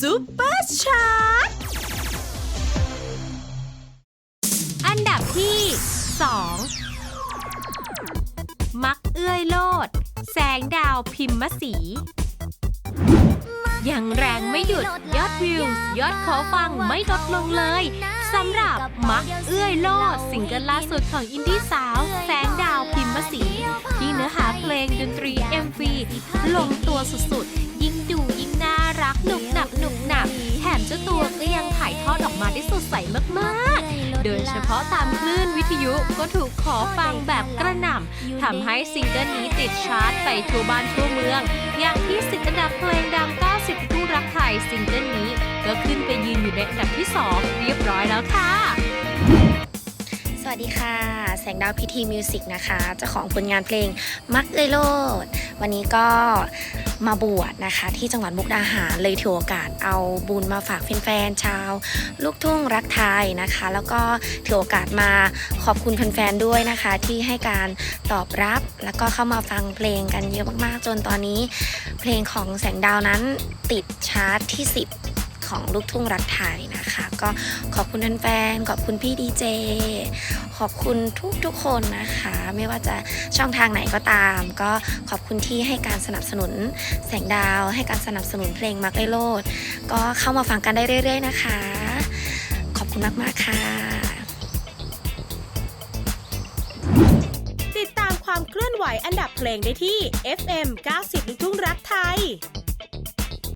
ซุปเปอร์ชาร์ตอันดับที่ 2 มักเอื้อยโลด แสงดาวพิมพ์มสี ยังแรงไม่หยุด ยอดวิวยอดขอฟังไม่ลดลงเลยสำหรับมักเอื้อยโลดซิงเกิลล่าสุดของอินดี้สาว แสงดาวพิมพ์มสี ที่เนื้อหาเพลงดนตรี MV ลงตัวสุดๆ ยิ่งดู ตัวก็ยังถ่ายทอดออกมาได้สดใสมากๆ โดยเฉพาะตามคลื่นวิทยุก็ถูกขอฟังแบบกระหน่ำทำให้ซิงเกิลนี้ติดชาร์ตไปทั่วบ้านทั่วเมือง อย่างที่สิบอันดับเพลงดัง 90ผู้รักไทยซิงเกิลนี้ ก็ขึ้นไปยืนอยู่ในอันดับที่ 2 เรียบร้อยแล้วค่ะสวัสดีค่ะ แสงดาวพีทีมิวสิกนะคะเจ้าของผลงานเพลงมักเอยโลด วันนี้ก็ มาบวชนะคะ ที่จังหวัดมุกดาหารเลยถือโอกาสเอาบุญมาฝากแฟนๆชาว ลูกทุ่งรักไทยนะคะ แล้วก็ถือโอกาสมาขอบคุณแฟนๆด้วยนะคะ ที่ให้การตอบรับแล้วก็เข้ามาฟังเพลงกันเยอะมากๆ จนตอนนี้ เพลงของแสงดาวนั้นติดชาร์ตที่ 10 ของลูกทุ่งรักไทยนะคะ ก็ขอบคุณแฟนๆขอบคุณพี่ดีเจขอบคุณทุกๆคนนะคะ ไม่ว่าจะช่องทางไหนก็ตาม ก็ขอบคุณที่ให้การสนับสนุนแสงดาว ให้การสนับสนุนเพลงมักไอโลดก็เข้ามาฟังกันได้เรื่อย ๆ นะคะ ขอบคุณมากๆค่ะติดตามความเคลื่อนไหวอันดับเพลงได้ที่ FM 90 ลูกทุ่งรักไทย